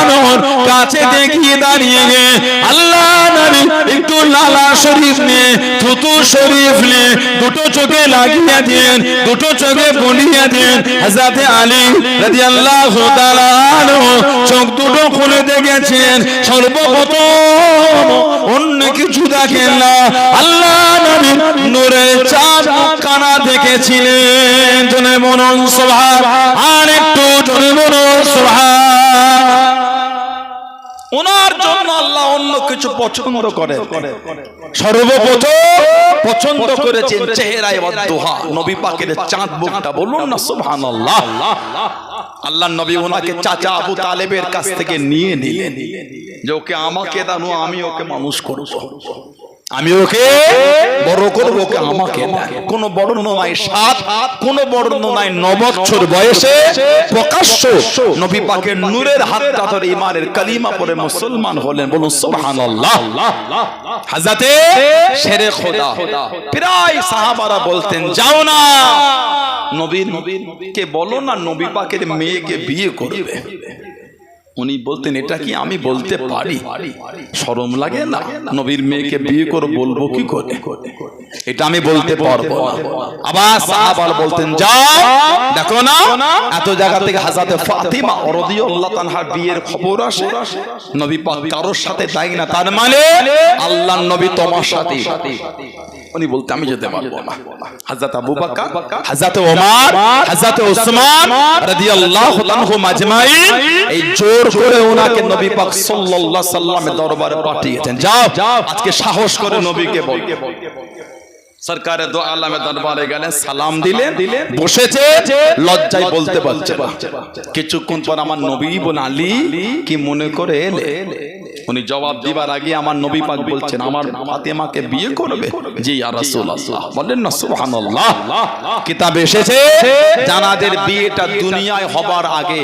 আনহুর কাছে দেখিয়ে দাঁড়িয়ে আল্লাহ নবী, একটু লালা শরীফ নিয়ে থুতু শরীফ নিয়ে দুটো চোখে লাগিয়ে দেন দুটো চোখে আলী রাদিয়াল্লাহু তাআলা চোখ দুটো খুলে দেখেছেন, সর্বপ্রথম অন্য কিছু দেখেন না আল্লাহ নবী নূরের চাঁদ কানা দেখেছিলেন। জনে মনন সভা আর কিছু পছন্দ করে। সর্বপ্রথম পছন্দ করেছেন চেহারায় দোহা নবী পাকের চাঁদ মুখটা বলুন না সুবহানাল্লাহ। আল্লাহ নবী ওনাকে চাচা আবু তালেবের কাছ থেকে নিয়ে নিলেন। যে ওকে আমাকে দানো আমি ওকে মানুষ করব। আমি ওকে বড় করব ওকে আমাকে। কোন বর্ণ নাই সাত কোন বর্ণ নাই ন বছর বয়সে প্রকাশ্য নবী পাকের নূরের হাতটা ধরে ইমানের কালিমা পরে মুসলমান হলেন। বলুন সুবহানাল্লাহ। হাজাতে শেরে খোদা। প্রায় সাহাবারা বলতেন যাও না। নবীর কে বলো না নবী পাকের মেয়েকে বিয়ে করবে। উনি বলতেন এটা কি আমি বলতে পারি? শরম লাগে না? নবীর মেয়েকে বিয়ে করে বলব কি করে? এটা আমি বলতে পারব আবার সাহাবার বলতেন যাও দেখো না এত জায়গা থেকে হাজাতে ফাতিমা রাদিয়াল্লাহু তাআলার বিয়ের খবর আসে। নবী পাক কারোর সাথে তাই না তার মানে আল্লাহর নবী তোমার সাথে উনি বলতে আমি যেতে পারব না। হাজরত আবু বকর হাজরত ওমর হাজরত ওসমান রাদিয়াল্লাহু তাআলা মাজমাইন এই জোর করে ওনাকে নবী পাক সাল্লাল্লাহু সাল্লামের দরবারে পাঠিয়েছেন। যাও আজকে সাহস করে নবীকে বল। সরকারে দো আলামে দরবারে গেলেন সালাম দিলেন বসেছে লজ্জায় বলতে পারছে কিছুক্ষণ পর আমার নবী বোন আলী কি মনে করে এলে? উনি জবাব দিবার আগে আমার নবী পাক বলছেন, আমার ফাতেমাকে বিয়ে করবে? জি, ইয়া রাসূলুল্লাহ। বলেন না, সুবহানাল্লাহ। কিতাবে এসেছে, জানাদের বিয়েটা দুনিয়ায় হবার আগে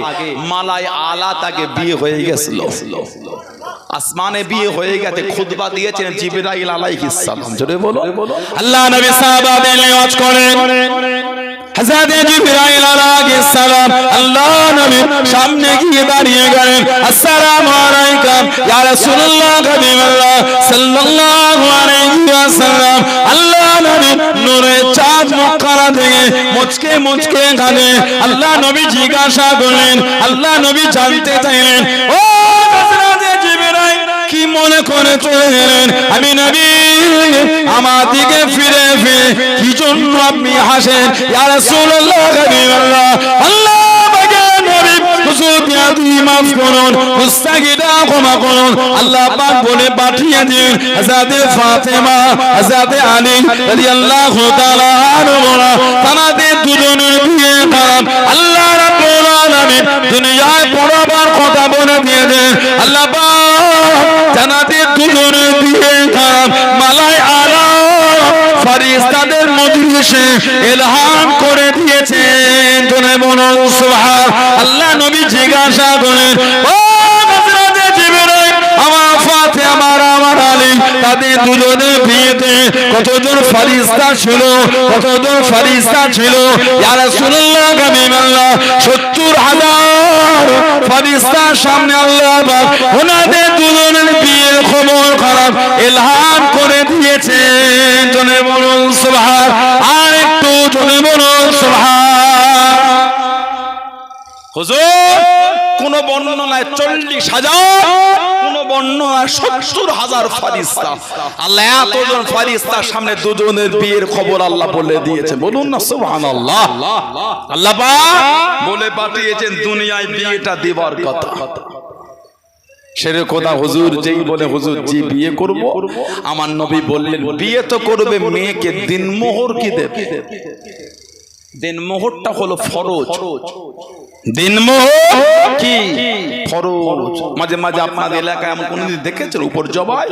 মালায় আলা তাকে বিয়ে হয়ে গেছিল। আসমানে বিয়ে হয়ে গেছে, খুতবা দিয়েছেন জিবরাইল আলাইহিস সালাম। জোরে বলো। আল্লাহ নবী সাহাবাদের নিয়াজ করেন। হযরত জিবরাইল আলাইহিস সালাম আল্লাহ নবী সামনে গিয়ে দাঁড়িয়ে গেলেন। আসসালামু আলাইকুম, ইয়া রাসূলুল্লাহ, হাবিবাল্লাহ, সাল্লাল্লাহু আলাইহি ওয়াসাল্লাম। আল্লাহ নবী নূরে চাঁদ মুখখানা থেকে মুচকে মুচকে কাঁদে আল্লাহ নবী জিজ্ঞাসা করলেন, আল্লাহ নবী জানতে চাইলেন, ও করে চলে গেলেন আমি নবী, আমার দিকে ফিরে ফিরে কি জন্য আপনি হাসেন? আল্লাহ। কথা বলে দিয়ে দেন আল্লাহ মজলিসে ইলহাম করে দিয়েছেন জনে সুবহান আল্লাহ নবী জিজ্ঞাসা করেন ছিল? কতজন ফারিস্তা ছিল? রাসূলুল্লাহ হাবিবাল্লাহ 70 হাজার ফারিস্তার সামনে আল্লাহ ওনাদের দুজনের খবর খারাপ, এলহাম জনে বলুন আর একটু জনে বলুন কোন বর্ণনায় চল্লিশ হাজার, কোন বর্ণনায় সত্তর হাজার ফারিস্তা। আল্লাহ এতজন ফারিস্তার সামনে দুজনের বিয়ের খবর আল্লাহ বলে দিয়েছে বলুন না সুবহান আল্লাহ আল্লাহ বলে পাঠিয়েছেন, দুনিয়ায় বিয়েটা দিবার কথা। সেরে কথা হুজুর যেই বলে হুজুর জি বিয়ে করব আমার নবী বললেন বিয়ে তো করবে মেয়েকে দিন মোহর কি দেবে? দিন মোহরটা হলো ফরজ। দিনমোহর কি? ফরজ। মাঝে মাঝে আপনাদের এলাকায় এমন কোনদিন দেখেছেন? উপর জবাই?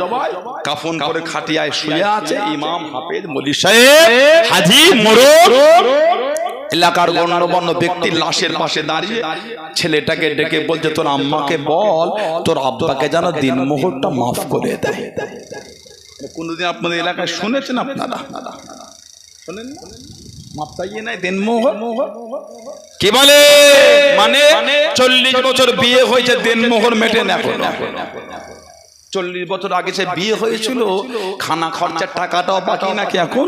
কাফন করে খাটিয়ায় শুয়ে আছে ইমাম হাফেজ মলি সাহেব হাজি মোড়র এলাকার গণ্যমান্য ব্যক্তির লাশের পাশে দাঁড়িয়ে ছেলেটাকে ডেকে বলছে, তোর আম্মাকে বল, তোর আব্বাকে যেন দিন মোহরটা মাফ করে দেয়। কোনদিন আপনাদের এলাকায় শুনেছেন আপনারা? শোনেন কি বলে? মানে চল্লিশ বছর বিয়ে হয়েছে, দেনমোহর মেটে না এখনও। চল্লিশ বছর আগে সে বিয়ে হয়েছিল, খানা খরচার টাকাটাও বাকি নাকি এখন?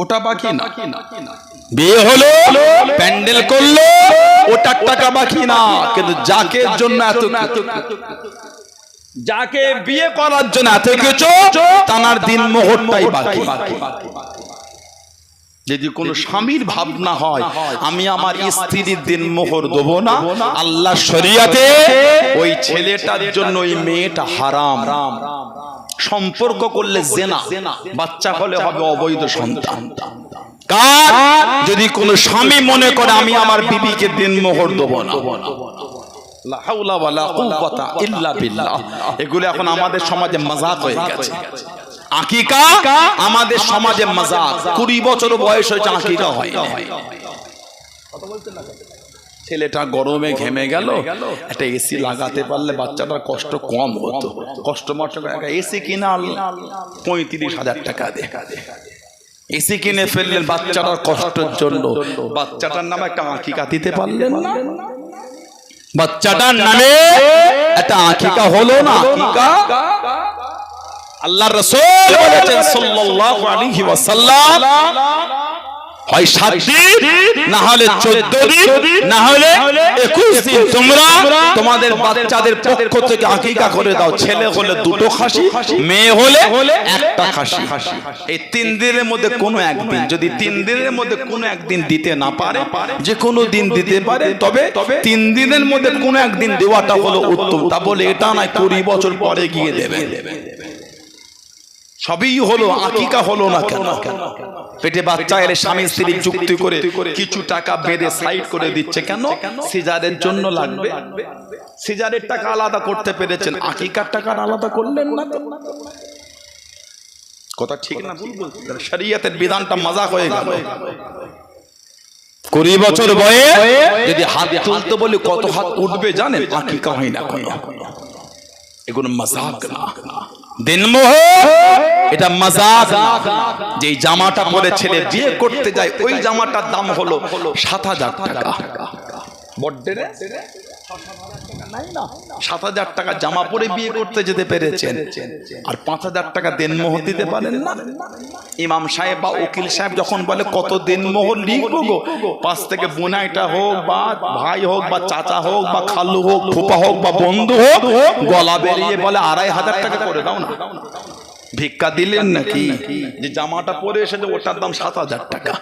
ওটা বাকি না। বিয়ে হলো প্যান্ডেল করল ওটার টাকা বাকি না। কিন্তু যাকে জন্য এত যাকে বিয়ে করার জন্য এত কিছু তানার দিন মোহরটাই বাকি। যদি কোন স্বামীর ভাবনা হয় আমি আমার স্ত্রীর দিন মোহর দেবো না। আল্লাহ শরিয়াতে ওই ছেলেটার জন্য ওই মেয়েটা হারাম। সম্পর্ক করলে জেনা বাচ্চা হলে হবে অবৈধ সন্তান। কার? যদি কোন স্বামী মনে করে আমি আমার বিবিকে দিন মোহর দেবো না। লা হাওলা ওয়ালা কুওয়াতা ইল্লা বিল্লাহ। এগুলো এখন আমাদের সমাজে মজাক হয়ে গেছে। আকিকা? আমাদের সমাজে মজাক। কুড়ি বছর বয়স হয়েছে আকিকা হয় না। ছেলেটা গরমে ঘেমে গেল একটা এসি লাগাতে পারলে বাচ্চাটার কষ্ট কম হতো। কষ্ট মষ্ট এসি কিনা পঁয়ত্রিশ হাজার টাকা দেখা এসি কিনে ফেললেন বাচ্চাটার কষ্টের জন্য। বাচ্চাটার নামে একটা আঁকিকা দিতে পারলেন না। বাচ্চাটার নামে একটা আঁকিকা হলো না আঁকিকা আল্লাহ রসুল বলেছেন সাল্লাল্লাহু আলাইহি ওয়াসাল্লাম হয় সাত দিন না হলে চোদ্দ দিন না হলে একুশ দিন। তোমরা তোমাদের বাচ্চাদের পক্ষ থেকে আকিকা করে দাও। ছেলে হলে দুটো খাসি মেয়ে হলে একটা খাসি। এই তিন দিনের মধ্যে কোনো একদিন যদি তিন দিনের মধ্যে কোনো একদিন দিতে না পারে যে কোনো দিন দিতে পারে তবে তিন দিনের মধ্যে কোনো একদিন দেওয়াটা হলো উত্তম। তা বলে এটা নয় কুড়ি বছর পরে গিয়ে দেবে সবই হলো আকিকা হলো না কেন? পেটে বাচ্চা এলে স্বামী স্ত্রী চুক্তি করে কিছু টাকা বেঁধে সাইড করে দিচ্ছে কেন? সিজারের জন্য লাগবে। সিজারের টাকা আলাদা করতে পেরেছেন। আকিকার টাকা আলাদা করলেন না? কথা ঠিক না ভুল বলছি? শরিয়তের বিধানটা মজা হয়ে গেল। কুড়ি বছর বয়ে যদি হাত তুলতে বলি কত হাত উঠবে জানেন? আকিকা হয় না কোনো। এগুলো মজাক না। দিনমোহ এটা মজাক যে জামাটা পরে ছেলে বিয়ে করতে যায়, ওই জামাটার দাম হলো সাত হাজার টাকা। ইমাম সাহেব বা উকিল সাহেব যখন বলে, কত লিখব গো? পাঁচ থেকে বোনাইটা হোক বা ভাই হোক বা চাচা হোক বা খালু হোক, ফুপা হোক বা বন্ধু হোক, গলা বেরিয়ে বলে, আড়াই হাজার টাকা করে দাও না। ভিক্ষা দিলেন নাকি? যে জামাটা পরে এসেছে ওটার দাম সাত হাজার টাকা।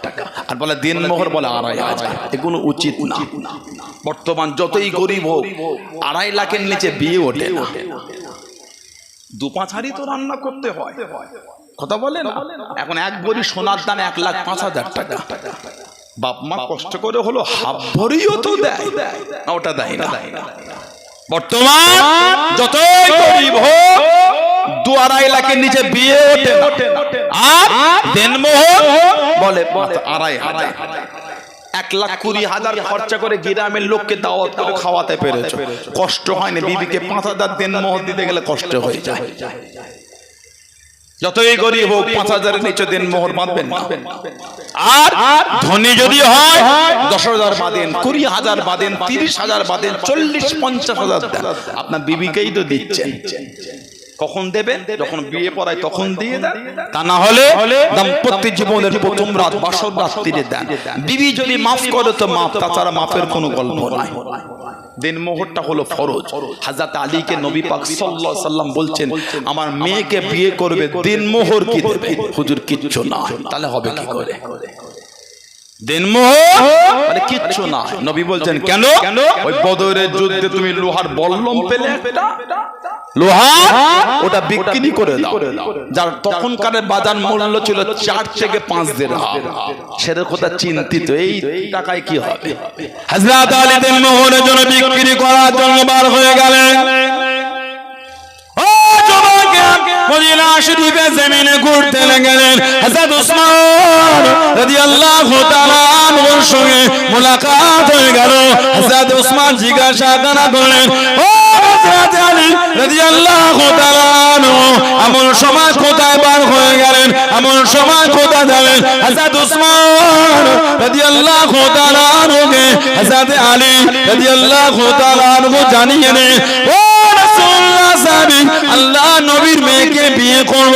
আর বলে দিনমোহর বলে আড়াই হাজার। এগুলো উচিত না। বর্তমান যতই গরিব হোক আড়াই লাখের নিচে বিয়ে ওঠে দু পাঁচ হাড়ি তো রান্না করতে হয়। কথা বলে না? এখন এক ভরি সোনার দাম এক লাখ পাঁচ হাজার টাকা। বাপ মা কষ্ট করে হলো হাফ ভরিও তো দেয়। না ওটা দেয় না। বর্তমান যতই গরিব হোক দু আড়াই নিচে বিয়ে ওঠে আর দিনমোহ বলে আড়াই আড়াই এক লাখ কুড়ি হাজার খরচা করে গ্রামের লোককে দাওয়াত করে খাওয়াতে পেরেছ। কষ্ট হয়নি, বিবিকে পাঁচ হাজার দিন মোহর দিতে গেলে কষ্ট হয়ে যায়। যতই গরিব হোক, পাঁচ হাজারের নিচে দিন মোহর বাঁধবেন। আর ধনী যদি হয়, দশ হাজার বাঁধেন, কুড়ি হাজার বাঁধেন, তিরিশ হাজার বাঁধেন, চল্লিশ, পঞ্চাশ হাজার আপনার বিবিকেই তো দিচ্ছেন। কখন দেবেন যখন বিয়ে পড়ায় তখন দিয়ে দেন। তা না হলে দাম্পত্য জীবনের প্রথম রাত বাসর রাত্রিরে দেন। বিবি যদি মাফ করে তো মাফ তাছাড়া মাফের কোনো গল্প নাই। দিন মোহরটা হলো ফরজ। হাজাত আলীকে নবী পাক সাল্লাল্লাহু আলাইহি সাল্লাম বলছেন আমার মেয়েকে বিয়ে করবে দিন মোহর কি দেবে। হুজুর কিচ্ছু না তাহলে হবে কি করে? মানে কিচ্ছু না নবী বলছেন কেন? ওই বদরের যুদ্ধে তুমি লোহার বল্লম পেলে একটা? লোহা? ওটা বিক্রি করে দাও। যার তখনকার বাজার মূল্য ছিল চার থেকে পাঁচ দিন সেটা কথা চিন্তিত। এই টাকায় কি হবে? হযরত আলী দিনমোহরের জন্য বিক্রি করার জন্য বার হয়ে গেলেন। মদিনা শরীফে জমিনে ঘুরতে লাগলেন হযরত উসমান রাদিয়াল্লাহু তাআলা আনহুর সঙ্গে মুলাকাত হয়ে গেল। হযরত উসমান জিজ্ঞাসা করা করলেন ও হযরত আলী রাদিয়াল্লাহু তাআলা আনহু এমন সময় কোথায় বার হয়ে গেলেন? এমন সময় কোথায় যাবেন হযরত উসমান রাদিয়াল্লাহু তাআলা আনহুকে হযরত আলী রাদিয়াল্লাহু তাআলা আনহু জানিয়ে ও আল্লাহ নবীর মেয়েকে বিয়ে করব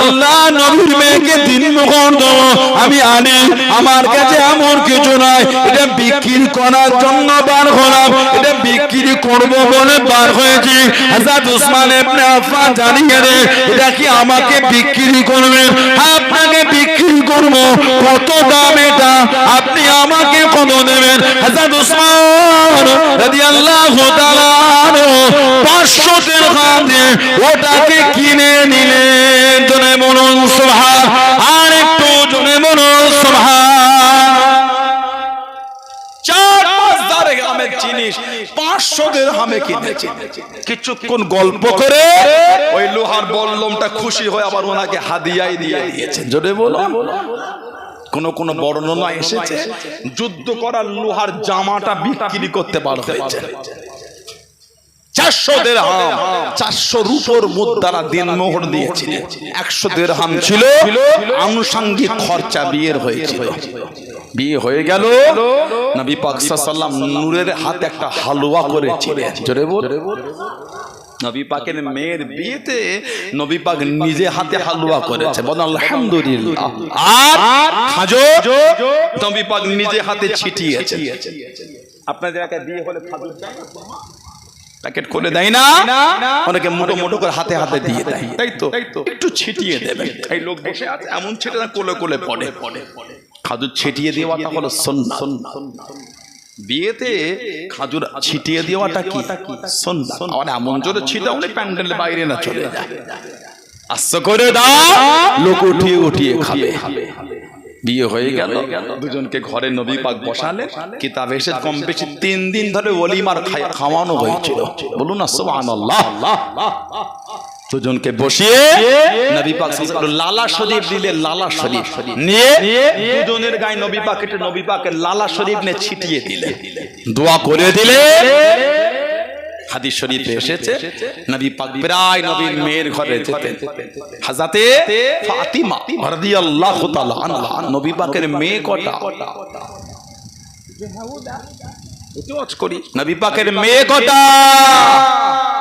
আল্লাহ নবীর মেয়েকে দিন আমি আলী আমার কাছে এমন কিছু নাই এটা বিক্রি করার জন্য বার হলাম এটা বিক্রি করব বলে বার হয়েছি। হাজার উসমান জানিয়ে এটা কি আমাকে বিক্রি করবেন হ্যাঁ, আপনাকে বিক্রি করব? কত দাম এটা? আপনি আমাকে কত দেবেন? হাজার উসমান রাদিয়াল্লাহু তাআলা পাঁচশো দিরহাম দিয়ে ওটাকে কিনে নিলেন। জনে মনোসভা আর একটু জনে মনোসভা দারে জিনিস। পাঁচশো হামে কিনেছে। কিছুক্ষণ গল্প করে ওই লোহার বল্লমটা খুশি হয়ে আবার ওনাকে হাদিয়াই দিয়ে দিয়েছেন জোরে বলো। কোন কোন বর্ণনা এসেছে? যুদ্ধ করার লোহার জামাটা বিক্রি করতে পারবে হয়েছে। চারশো দেড়হাম চারশো রুপোর মুদ্রা দিন মোহর দিয়েছিলেন একশো দেড়হাম ছিল। আনুষঙ্গিক খরচা বিয়ের হয়েছিল। বিয়ে হয়ে গেল। নবী পাক সাল্লাম নূরের হাতে একটা হালুয়া করেছিলেন। জোরে বল। নবী পাকের মেয়ের বিয়েতে নবী পাক নিজে হাতে হালুয়া করেছে। বল আলহামদুলিল্লাহ। আর খাজো নবী পাক নিজে হাতে ছিটিয়েছে আপনাদের একা বিয়ে হলে না? প্যাকেট খুলে দেয় না। অনেকে মোটো মোটো করে হাতে হাতে দিয়ে দেয়। তাই তো? একটু ছিটিয়ে দেবে। এই লোক বসে আছে এমন ছিটে না কোলে কোলে পড়ে। পড়ে খাজুর ছিটিয়ে দেওয়াটা হলো সন্না বিয়েতে খাজুর ছিটিয়ে দেওয়াটা কি? সন্না আর এমন জোরে ছিটাও না প্যান্ডেলের বাইরে না চলে যায়। আস্তে করে দাও লোক উঠিয়ে উঠিয়ে খাবে। বিয়ে হয়ে গেল। দুজনকে ঘরে নবী পাক বসালেন। কিতাব এসে কম বেশি তিন দিন ধরে ওলিমার খাওয়ানো হয়েছিল। বলুন না সুবহানাল্লাহ। দুজনকে বসিয়ে নবী পাক লালা শরীফ দিলে লালা শরীফ। নিয়ে দুজনের গায়ে নবী পাক নবী পাকের লালা শরীফ নিয়ে ছিটিয়ে দিলে দোয়া করে দিলে হাদিস শরীফে এসেছে নবী পাক প্রায় নবীর মেয়ের ঘরে যেতেন। হাজাতে ফাতিমা রাদিয়াল্লাহু তাআলা আনহা। নবী পাকের মেয়ে কটা? নবী পাকের মেয়ে কটা?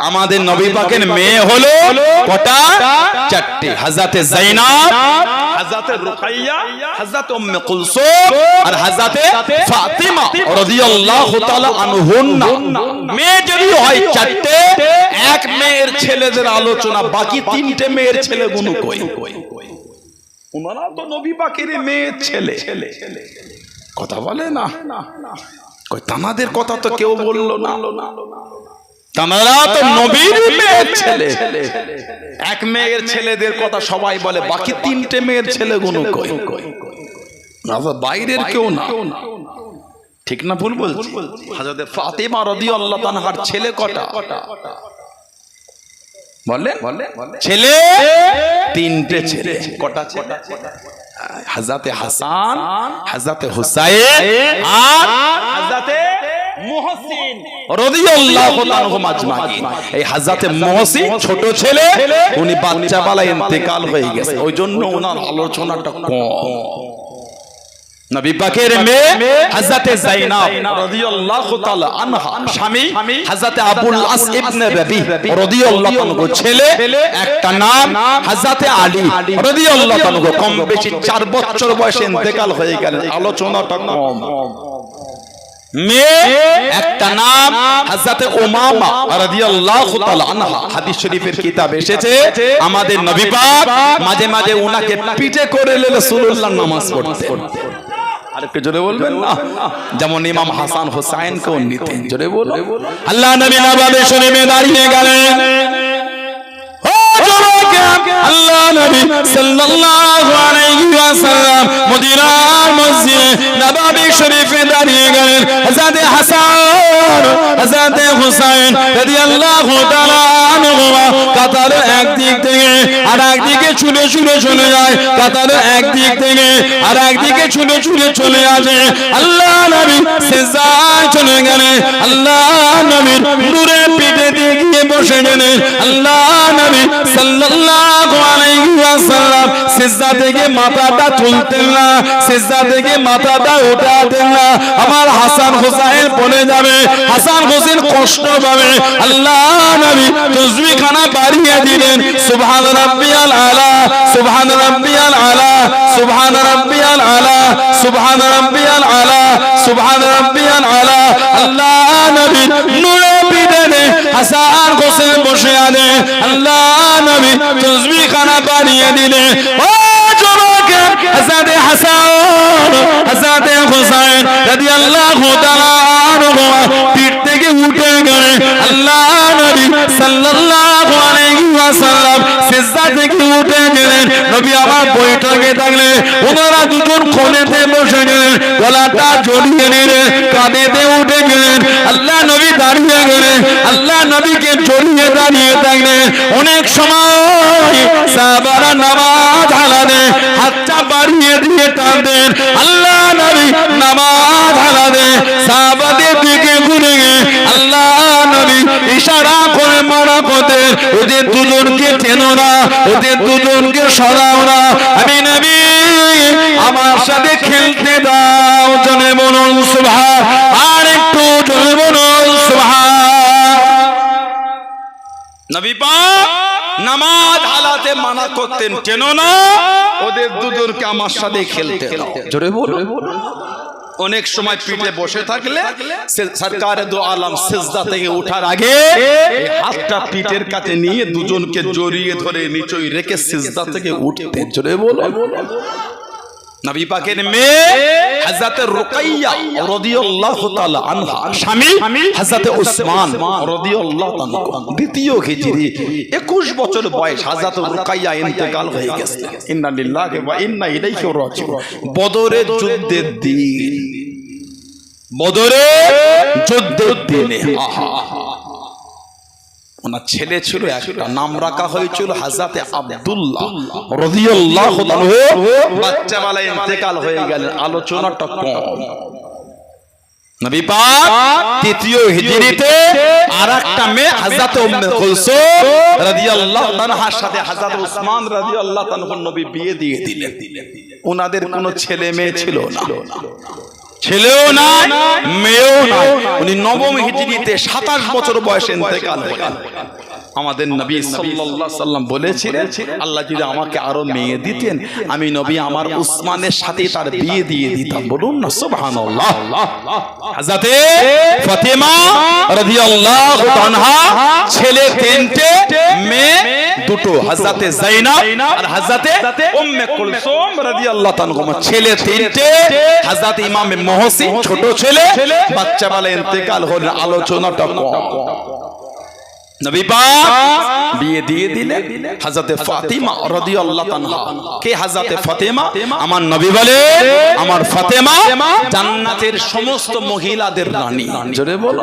আমাদের নবী পাকের মেয়ে হলো কটা? চারটে। হাজাতে জাইনাব হাজাতে রুকাইয়া উম্মে কুলসুম আর ফাতিমা রাদিয়াল্লাহু তাআলা আনহুন্না। মেয়ে যদি হয় চারটে, এক মেয়ের ছেলেদের আলোচনা, বাকি তিনটে মেয়ের ছেলেগুলো কই? ওনারা তো নবী পাকের মেয়ের ছেলে। কথা বলে না? কই তামাদের কথা তো কেউ বলল না। তামারা তো নবীর মেয়ের ছেলে। এক মেয়ের ছেলেদের কথা সবাই বলে বাকি তিনটে মেয়ের ছেলেগুলো কই? না বাইরের কেউ না। ঠিক না ভুল বলছি? হাজরতে ফাতেমা রাদিয়াল্লাহু তাআলার ছেলে কটা? বলে ছেলে তিনটে ছেলে। কটা ছেলে? হাজাতে হাসান হাজাতে হুসাইন আর মুহসিন রাদিয়াল্লাহু তাআলা মাজমাইন এই হাজাতে মুহসিন ছোট ছেলে উনি বাচ্চা বেলায় ইন্তেকাল হয়ে গেছে। ওই জন্য ওনার আলোচনাটা কম। নবী পাকের মেয়ে হযরতে যায়েনব রাদিয়াল্লাহু তাআলা আনহা স্বামী হযরতে আবুল আস ইবনে রবি রাদিয়াল্লাহু আনহু ছেলে একটা নাম হযরতে আলী। রাদিয়াল্লাহু আনহু কম বেশি 4 বছর বয়সে ইন্তেকাল হয়ে গেলেন। আলোচনাটা কম। মেয়ে একটা নাম হযরতে উমামা রাদিয়াল্লাহু তাআলা আনহা হাদিস শরীফের কিতাব এসেছে। আমাদের নবী পাক মাঝে মাঝে উনাকে পিঠে করে রাসূলুল্লাহ নামাজ পড়তেন। আর জোরে বলবেন না? যেমন ইমাম হাসান হোসাইনকেও নিতেন। জোরে বলো আল্লাহ নবী নবাবে শরীফে দাঁড়িয়ে গেলেন। নবী সাল্লাল্লাহু আলাইহি ওয়াসাল্লাম মদিনার মসজিদে নবাবী শরীফে দাঁড়িয়ে গেলেন। হযরত হাসান, হযরত হুসাইন রাদিয়াল্লাহু তাআলা আনহুমা কাতার একদিক থেকে আর একদিকে ছুটে ছুটে চলে যায়, কাতার একদিক থেকে আর একদিকে ছুটে ছুটে চলে আসে। আল্লাহ নবী সেজায় চলে গেলেন। আল্লাহ নবীর দূরে পিঠে দিয়ে গিয়ে বসে গেলেন। আল্লাহ নবী সাল্লাল্লাহু আলাইহি ওয়াসাল্লাম সিজদা থেকে মাথাটা তুলতেন না, সিজদা থেকে মাথাটা উঠাতেন না। আমার হাসান হোসেন পড়ে যাবে, হাসান হোসেন কষ্ট পাবে। আল্লাহ নবী তসবিহ খানা বাড়িয়ে দিলেন সুবহান রাব্বিয়াল আলা, সুবহান রাব্বিয়াল আলা, সুবহান রাব্বিয়াল আলা, সুবহান রাব্বিয়াল আলা, সুবহান রাব্বিয়াল আলা। আল্লাহ নবী নূরে বিদনে হাসান হোসেন বসে আছে আল্লাহ নবী তসবিহ খানা নবী আমার বৈঠকে থাকলে ওনারা দুজন কোণেতে বসে গেলেন। গলাটা জড়িয়ে নিলেন কাঁধেতে উঠে গেলেন। আল্লাহ নবী দাঁড়িয়ে গেলেন। আল্লাহ নবীকে জড়িয়ে দাঁড়িয়ে থাকলেন অনেক সময় নামাজ হালানে হাতটা বাড়িয়ে দিয়ে টানতেন। আল্লাহ নবী নামাজ হালানে সাহাবাদের দিকে ঘুরে আল্লাহ নবী ইশারা করে মারা করতেন। ওদের দুজনকে টেনো না, ওদের দুজনকে সরাও না। আমি নবী, আমার সাথে খেলতে দাও জনে বলুন, সুবহান নবী পাক নামাজ আলাতে মানা করতেন কেন না। ওদের দুজনকে আমার সাথে খেলতে দাও। জোরে বলো অনেক সময় পিঠে বসে থাকলে সরকারে দো আলম সেজদা থেকে ওঠার আগে হাতটা পিঠের কাছে নিয়ে দুজনকে জড়িয়ে ধরে নিচই রেখে সেজদা থেকে উঠতে জোরে বলো নবী পাকের মেয়ে হযরত রুকাইয়া রাদিয়াল্লাহু তাআলা আনহা। স্বামী? হযরত উসমান রাদিয়াল্লাহু তাআলা দ্বিতীয় হিজরি 21 বছর বয়স হযরত রুকাইয়া ইন্তেকাল হয়ে গেছে। ইন্না লিল্লাহি ওয়া ইন্না ইলাইহি রাজিউন। বদরের যুদ্ধের দিন। বদরের যুদ্ধের দিনে। আহা। ওনার ছেলে ছিল একটা নাম রাখা হয়েছিল হাজাতে আব্দুল্লাহ রাদিয়াল্লাহু বাচ্চা বেলা ইন্তেকাল হয়ে গেলেন আলোচনাটা কম। নবী পাক তৃতীয় হিজরিতে আরেকটা মেয়ে হযরত উম্মে কুলসুম রাদিয়াল্লাহু তাআলার সাথে হযরত উসমান রাদিয়াল্লাহু তাআলা নবী বিয়ে দিয়ে দিলেন। ওনাদের কোনো ছেলে মেয়ে ছিল না। ছেলেও নাই মেয়েও নাই। উনি নবম হিজরিতে সাতাশ বছর বয়সে ইন্তেকাল হলেন। আমাদের নবী সাল্লাল্লাহু সাল্লাম বলেছিলেন আল্লাহ যদি আমাকে আরও মেয়ে দিতেন আমি নবী আমার উসমানের সাথে তার বিয়ে দিয়ে দিতাম। বলুন না সুবহানাল্লাহ। হযরতে ফাতেমা রাদিয়াল্লাহু তাআলা ছেলে তিনটে মেয়ে দুটো হযরতে যায়নাব আর হযরতে উম্মে কুলসুম রাদিয়াল্লাহু তাআলা ছেলে তিনটে হযরত ইমাম মহসিন ছোট ছেলে বাচ্চা বেলা ইন্তেকাল হলেন আলোচনাটা কম নবী পাক বিয়ে দিয়ে দিলেন হযরতে ফাতিমা রাদিয়াল্লাহু তাআলা কে হযরতে ফাতেমা? আমার নবী বলে আমার ফাতেমা? জান্নাতের সমস্ত মহিলাদের রানী। জোরে বলো।